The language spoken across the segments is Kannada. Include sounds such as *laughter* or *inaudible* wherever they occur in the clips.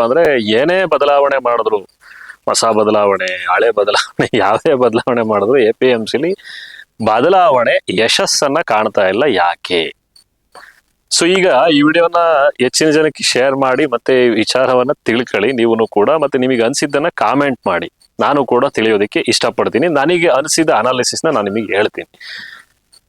ಅಂದ್ರೆ ಏನೇ ಬದಲಾವಣೆ ಮಾಡಿದ್ರು, ಹೊಸ ಬದಲಾವಣೆ, ಹಳೆ ಬದಲಾವಣೆ, *laughs* ಯಾವುದೇ ಬದಲಾವಣೆ ಮಾಡಿದ್ರು, ಎ ಪಿ ಎಂ ಸಿಲಿ ಬದಲಾವಣೆ ಯಶಸ್ಸನ್ನ ಕಾಣ್ತಾ ಇಲ್ಲ ಯಾಕೆ? ಸೊ ಈಗ ಈ ವಿಡಿಯೋನ ಹೆಚ್ಚಿನ ಜನಕ್ಕೆ ಶೇರ್ ಮಾಡಿ ಮತ್ತೆ ವಿಚಾರವನ್ನ ತಿಳ್ಕೊಳ್ಳಿ ನೀವು ಕೂಡ, ಮತ್ತೆ ನಿಮಗೆ ಅನ್ಸಿದ್ದನ್ನ ಕಾಮೆಂಟ್ ಮಾಡಿ. ನಾನು ಕೂಡ ತಿಳಿಯೋದಕ್ಕೆ ಇಷ್ಟಪಡ್ತೀನಿ. ನನಗೆ ಅನಿಸಿದ ಅನಾಲಿಸಿಸ್ನ ನಾನು ನಿಮಗೆ ಹೇಳ್ತೀನಿ.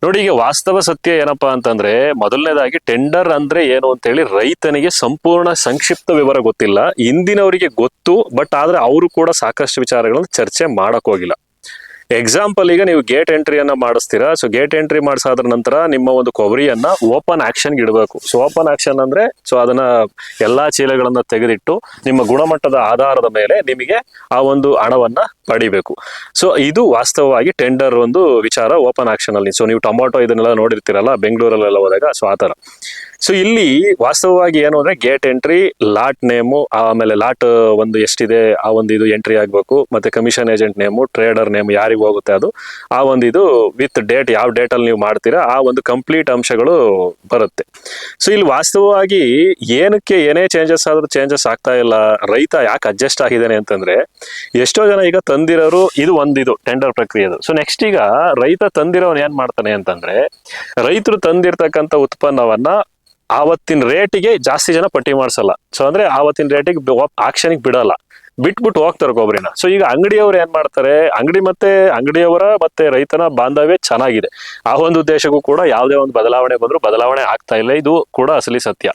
ನೋಡಿ, ಈಗ ವಾಸ್ತವ ಸತ್ಯ ಏನಪ್ಪಾ ಅಂತಂದ್ರೆ, ಮೊದಲನೇದಾಗಿ ಟೆಂಡರ್ ಅಂದ್ರೆ ಏನು ಅಂತ ಹೇಳಿ ರೈತನಿಗೆ ಸಂಪೂರ್ಣ ಸಂಕ್ಷಿಪ್ತ ವಿವರ ಗೊತ್ತಿಲ್ಲ. ಇಂದಿನವರಿಗೆ ಗೊತ್ತು ಬಟ್ ಆದ್ರೆ ಅವರು ಕೂಡ ಸಾಕಷ್ಟು ವಿಚಾರಗಳನ್ನು ಚರ್ಚೆ ಮಾಡಕ್ ಹೋಗಿಲ್ಲ. ಎಕ್ಸಾಂಪಲ್ ಈಗ ನೀವು ಗೇಟ್ ಎಂಟ್ರಿಯನ್ನ ಮಾಡಿಸ್ತೀರಾ? ಸೊ ಗೇಟ್ ಎಂಟ್ರಿ ಮಾಡಿಸಾದ್ರ ನಂತರ ನಿಮ್ಮ ಒಂದು ಕೊಬ್ಬರಿಯನ್ನ ಓಪನ್ ಆಕ್ಷನ್ ಇಡಬೇಕು. ಸೊ ಓಪನ್ ಆಕ್ಷನ್ ಅಂದ್ರೆ ಸೊ ಅದನ್ನ ಎಲ್ಲಾ ಚೀಲಗಳನ್ನ ತೆಗೆದಿಟ್ಟು ನಿಮ್ಮ ಗುಣಮಟ್ಟದ ಆಧಾರದ ಮೇಲೆ ನಿಮಗೆ ಆ ಒಂದು ಹಣವನ್ನ ಪಡಿಬೇಕು. ಸೊ ಇದು ವಾಸ್ತವವಾಗಿ ಟೆಂಡರ್ ಒಂದು ವಿಚಾರ ಓಪನ್ ಆಕ್ಷನ್ ಅಲ್ಲಿ. ಸೊ ನೀವು ಟೊಮೊಟೊ ಇದನ್ನೆಲ್ಲ ನೋಡಿರ್ತೀರಲ್ಲ, ಬೆಂಗಳೂರಲ್ಲೆಲ್ಲ ಹೋದಾಗ ಸೊ ಆತರ ಸೊ ಇಲ್ಲಿ ವಾಸ್ತವವಾಗಿ ಏನು ಅಂದ್ರೆ ಗೇಟ್ ಎಂಟ್ರಿ ಲಾಟ್ ನೇಮು ಆಮೇಲೆ ಲಾಟ್ ಒಂದು ಎಷ್ಟಿದೆ, ಆ ಒಂದು ಇದು ಎಂಟ್ರಿ ಆಗಬೇಕು, ಮತ್ತೆ commission agent name trader name ಯಾರಿಗೆ ಹೋಗುತ್ತೆ ಅದು. ಆ ಒಂದು ಇದು ವಿತ್ ಡೇಟ್ ಯಾವ ಡೇಟ್ ಅಲ್ಲಿ ನೀವು ಮಾಡ್ತೀರಾ, ಆ ಒಂದು ಕಂಪ್ಲೀಟ್ ಅಂಶಗಳು ಬರುತ್ತೆ. ಸೊ ಇಲ್ಲಿ ವಾಸ್ತವವಾಗಿ ಏನಕ್ಕೆ ಏನೇ ಚೇಂಜಸ್ ಆದ್ರೂ ಚೇಂಜಸ್ ಆಗ್ತಾ ಇಲ್ಲ, ರೈತ ಯಾಕೆ ಅಡ್ಜಸ್ಟ್ ಆಗಿದ್ದಾನೆ ಅಂತಂದ್ರೆ, ಎಷ್ಟೋ ಜನ ಈಗ ತಂದಿರೋರು ಇದು ಒಂದಿದು ಟೆಂಡರ್ ಪ್ರಕ್ರಿಯೆದು. ಸೊ ನೆಕ್ಸ್ಟ್ ಈಗ ರೈತ ತಂದಿರೋನ್ ಏನ್ ಮಾಡ್ತಾನೆ ಅಂತಂದ್ರೆ, ರೈತರು ತಂದಿರ್ತಕ್ಕಂಥ ಉತ್ಪನ್ನವನ್ನ ಆವತ್ತಿನ ರೇಟಿಗೆ ಜಾಸ್ತಿ ಜನ ಪಟ್ಟಿ ಮಾಡಿಸಲ್ಲ. ಸೊ ಅಂದ್ರೆ ಆವತ್ತಿನ ರೇಟಿಗೆ ಆಕ್ಷನ್ಗೆ ಬಿಡಲ್ಲ. ಬಿಟ್ಬಿಟ್ಟು ಹೋಗ್ತಾರೆ ಕೊಬ್ಬರಿನ ಸೊ ಈಗ ಅಂಗಡಿಯವರು ಏನ್ ಮಾಡ್ತಾರೆ, ಅಂಗಡಿ ಮತ್ತೆ, ಅಂಗಡಿಯವರ ಮತ್ತೆ ರೈತನ ಬಾಂಧವ್ಯ ಚೆನ್ನಾಗಿದೆ. ಆ ಒಂದು ಉದ್ದೇಶಕ್ಕೂ ಕೂಡ ಯಾವುದೇ ಒಂದು ಬದಲಾವಣೆ ಬಂದ್ರು ಬದಲಾವಣೆ ಆಗ್ತಾ ಇಲ್ಲ, ಇದು ಕೂಡ ಅಸಲಿ ಸತ್ಯ.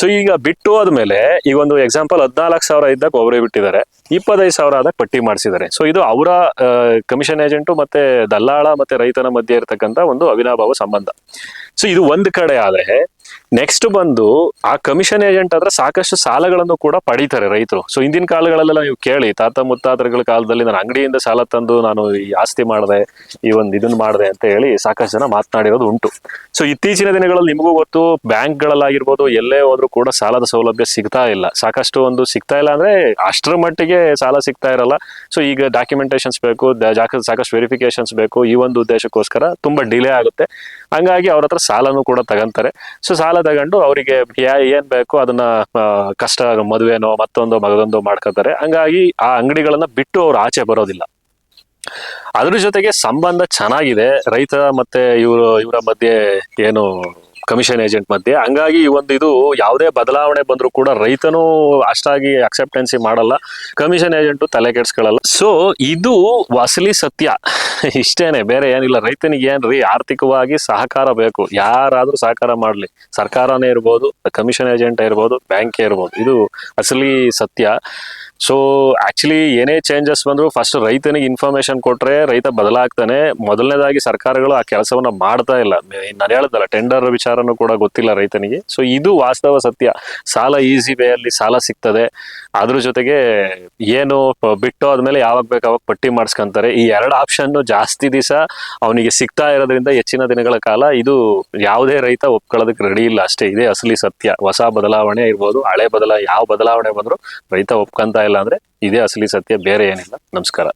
ಸೊ ಈಗ ಬಿಟ್ಟು ಆದ್ಮೇಲೆ ಈಗ ಒಂದು ಎಕ್ಸಾಂಪಲ್ ಹದಿನಾಲ್ಕು ಸಾವಿರ ಇದ್ದಾಗ ಕೊಬ್ಬರಿ ಬಿಟ್ಟಿದ್ದಾರೆ, ಇಪ್ಪತ್ತೈದು ಸಾವಿರ ಆದಾಗ ಪಟ್ಟಿ ಮಾಡಿಸಿದ್ದಾರೆ. ಸೊ ಇದು ಅವರ ಕಮಿಷನ್ ಏಜೆಂಟು ಮತ್ತೆ ದಲ್ಲಾಳ ಮತ್ತೆ ರೈತನ ಮಧ್ಯೆ ಇರತಕ್ಕಂತ ಒಂದು ಅವಿನಾಭಾವ ಸಂಬಂಧ. ಸೊ ಇದು ಒಂದು ಕಡೆ ಆದ್ರೆ ನೆಕ್ಸ್ಟ್ ಬಂದು ಆ ಕಮಿಷನ್ ಏಜೆಂಟ್ ಆದ್ರೆ ಸಾಕಷ್ಟು ಸಾಲಗಳನ್ನು ಕೂಡ ಪಡೀತಾರೆ ರೈತರು. ಸೊ ಹಿಂದಿನ ಕಾಲಗಳಲ್ಲೆಲ್ಲ ನೀವು ಕೇಳಿ, ತಾತ ಮುತ್ತಾತರಗಳ ಕಾಲದಲ್ಲಿ ನಾನು ಅಂಗಡಿಯಿಂದ ಸಾಲ ತಂದು ನಾನು ಈ ಆಸ್ತಿ ಮಾಡಿದೆ, ಈ ಒಂದು ಇದನ್ನ ಮಾಡಿದೆ ಅಂತ ಹೇಳಿ ಸಾಕಷ್ಟು ಜನ ಮಾತನಾಡಿರೋದು ಉಂಟು. ಸೊ ಇತ್ತೀಚಿನ ದಿನಗಳಲ್ಲಿ ನಿಮಗೂ ಗೊತ್ತು, ಬ್ಯಾಂಕ್ಗಳಲ್ಲಾಗಿರ್ಬೋದು, ಎಲ್ಲೇ ಹೋದ್ರೂ ಕೂಡ ಸಾಲದ ಸೌಲಭ್ಯ ಸಿಗ್ತಾ ಇಲ್ಲ. ಸಾಕಷ್ಟು ಒಂದು ಸಿಗ್ತಾ ಇಲ್ಲ ಅಂದ್ರೆ ಅಷ್ಟರ ಮಟ್ಟಿಗೆ ಸಾಲ ಸಿಗ್ತಾ ಇರಲ್ಲ. ಸೊ ಈಗ ಡಾಕ್ಯುಮೆಂಟೇಶನ್ಸ್ ಬೇಕು ಸಾಕಷ್ಟು ವೆರಿಫಿಕೇಶನ್ಸ್ ಬೇಕು, ಈ ಒಂದು ಉದ್ದೇಶಕ್ಕೋಸ್ಕರ ತುಂಬಾ ಡಿಲೇ ಆಗುತ್ತೆ. ಹಂಗಾಗಿ ಅವ್ರ ಹತ್ರ ಸಾಲನೂ ಕೂಡ ತಗಂತಾರೆ. ಸೊ ಸಾಲ ತಗೊಂಡು ಅವರಿಗೆ ಏನ್ ಬೇಕು ಅದನ್ನ ಕಷ್ಟ, ಮದುವೆನೋ ಮತ್ತೊಂದು ಮಗದೊಂದು ಮಾಡ್ಕೊತಾರೆ. ಹಂಗಾಗಿ ಆ ಅಂಗಡಿಗಳನ್ನ ಬಿಟ್ಟು ಅವ್ರು ಆಚೆ ಬರೋದಿಲ್ಲ. ಅದ್ರ ಜೊತೆಗೆ ಸಂಬಂಧ ಚೆನ್ನಾಗಿದೆ. ರೈತ ಮತ್ತೆ ಇವರು, ಇವರ ಮಧ್ಯೆ ಏನು ಕಮಿಷನ್ ಏಜೆಂಟ್ ಮಧ್ಯೆ. ಹಂಗಾಗಿ ಈ ಒಂದು ಇದು ಯಾವುದೇ ಬದಲಾವಣೆ ಬಂದರೂ ಕೂಡ ರೈತನು ಅಷ್ಟಾಗಿ ಅಕ್ಸೆಪ್ಟೆನ್ಸಿ ಮಾಡಲ್ಲ. ಕಮಿಷನ್ ಏಜೆಂಟು ತಲೆ ಕೆಡ್ಸ್ಕೊಳ್ಳಲ್ಲ. ಸೊ ಇದು ಅಸಲಿ ಸತ್ಯ. ಇಷ್ಟೇನೆ, ಬೇರೆ ಏನಿಲ್ಲ. ರೈತನಿಗೆ ಏನ್ರಿ? ಆರ್ಥಿಕವಾಗಿ ಸಹಕಾರ ಬೇಕು. ಯಾರಾದ್ರೂ ಸಹಕಾರ ಮಾಡ್ಲಿ. ಸರ್ಕಾರನೇ ಇರ್ಬೋದು, ಕಮಿಷನ್ ಏಜೆಂಟ್ ಇರ್ಬೋದು, ಬ್ಯಾಂಕ್ ಇರ್ಬೋದು. ಇದು ಅಸಲಿ ಸತ್ಯ. ಸೊ ಆಕ್ಚುಲಿ ಏನೇ ಚೇಂಜಸ್ ಬಂದ್ರು ಫಸ್ಟ್ ರೈತನಿಗೆ ಇನ್ಫಾರ್ಮೇಶನ್ ಕೊಟ್ರೆ ರೈತ ಬದಲಾಗ್ತಾನೆ. ಮೊದಲನೇದಾಗಿ ಸರ್ಕಾರಗಳು ಆ ಕೆಲಸವನ್ನ ಮಾಡ್ತಾ ಇಲ್ಲ. ನಾನು ಹೇಳ್ದಲ್ಲ ಟೆಂಡರ್ ವಿಚಾರನೂ ಕೂಡ ಗೊತ್ತಿಲ್ಲ ರೈತನಿಗೆ. ಸೊ ಇದು ವಾಸ್ತವ ಸತ್ಯ. ಸಾಲ ಈಸಿ ವೇ ಅಲ್ಲಿ ಸಾಲ ಸಿಗ್ತದೆ. ಅದ್ರ ಜೊತೆಗೆ ಏನು ಬಿಟ್ಟು ಆದ್ಮೇಲೆ ಯಾವಾಗ ಬೇಕು ಅವಾಗ ಪಟ್ಟಿ ಮಾಡಿಸ್ಕೊಂತಾರೆ. ಈ ಎರಡು ಆಪ್ಷನ್ ಜಾಸ್ತಿ ದಿವಸ ಅವನಿಗೆ ಸಿಗ್ತಾ ಇರೋದ್ರಿಂದ ಹೆಚ್ಚಿನ ದಿನಗಳ ಕಾಲ ಇದು ಯಾವುದೇ ರೈತ ಒಪ್ಕೊಳ್ಳೋದಕ್ಕೆ ರೆಡಿ ಇಲ್ಲ. ಅಷ್ಟೇ, ಇದೇ ಅಸಲಿ ಸತ್ಯ. ಹೊಸ ಬದಲಾವಣೆ ಇರ್ಬೋದು, ಹಳೆ ಬದಲ, ಯಾವ ಬದಲಾವಣೆ ಬಂದ್ರು ರೈತ ಒಪ್ಕೊಂತ ಇಲ್ಲ. ಅಂದ್ರೆ ಇದೇ ಅಸಲಿ ಸತ್ಯ ಬೇರೆ ಏನಿಲ್ಲ. ನಮಸ್ಕಾರ.